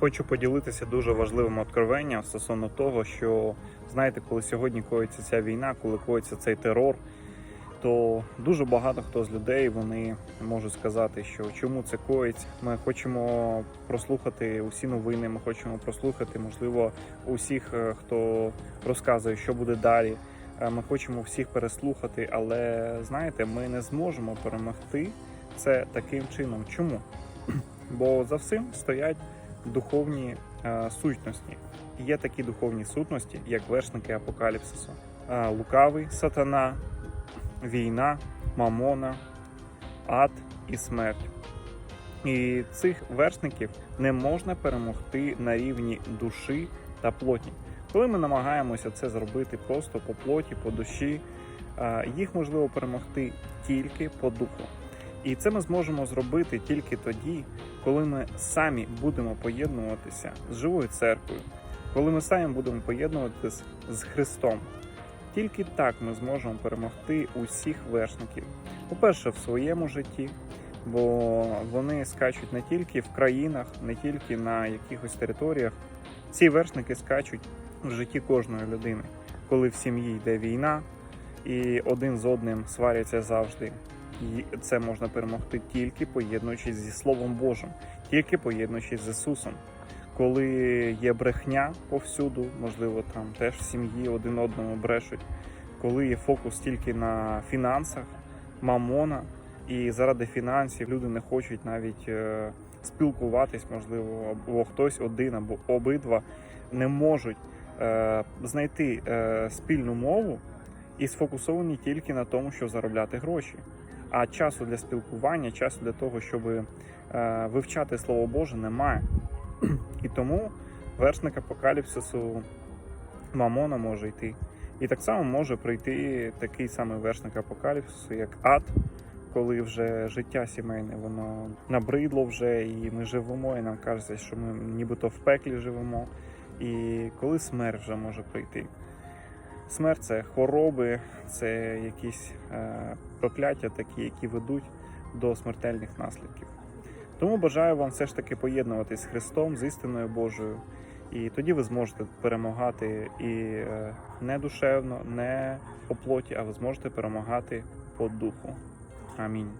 Хочу поділитися дуже важливим откровенням стосовно того, що знаєте, коли сьогодні коїться ця війна, коли коїться цей терор, то дуже багато хто з людей вони можуть сказати, що чому це коїться. Ми хочемо прослухати усі новини. Ми хочемо прослухати, можливо, усіх, е, хто розказує, що буде далі. Е, Ми хочемо всіх переслухати, але знаєте, ми не зможемо перемогти це таким чином. Чому? Бо за всім стоять духовні е, сутності. Є такі духовні сутності, як вершники апокаліпсису, Е, лукавий сатана, війна, мамона, ад і смерть. І цих вершників не можна перемогти на рівні душі та плоті. Коли ми намагаємося це зробити просто по плоті, по душі, е, їх можливо перемогти тільки по духу. І це ми зможемо зробити тільки тоді, коли ми самі будемо поєднуватися з живою церквою, коли ми самі будемо поєднуватися з Христом. Тільки так ми зможемо перемогти усіх вершників. По-перше, в своєму житті, бо вони скачуть не тільки в країнах, не тільки на якихось територіях. Ці вершники скачуть в житті кожної людини, коли в сім'ї йде війна, і один з одним сваряться завжди. І це можна перемогти тільки поєднуючись зі Словом Божим, тільки поєднуючись з Ісусом. Коли є брехня повсюду, можливо, там теж в сім'ї один одному брешуть, коли є фокус тільки на фінансах, мамона, і заради фінансів люди не хочуть навіть е, спілкуватись, можливо, або хтось один або обидва не можуть е, знайти е, спільну мову і сфокусовані тільки на тому, щоб заробляти гроші. А часу для спілкування, часу для того, щоб е, вивчати Слово Боже, немає. І тому вершник апокаліпсису Мамона може йти. І так само може прийти такий самий вершник апокаліпсису, як ад, коли вже життя сімейне воно набридло вже, і ми живемо, і нам кажеться, що ми нібито в пеклі живемо. І коли смерть вже може прийти. Смерть це хвороби, це якісь е, прокляття такі, які ведуть до смертельних наслідків. Тому бажаю вам все ж таки поєднуватись з Христом, з істиною Божою, і тоді ви зможете перемагати і е, не душевно, не по плоті, а ви зможете перемагати по духу. Амінь.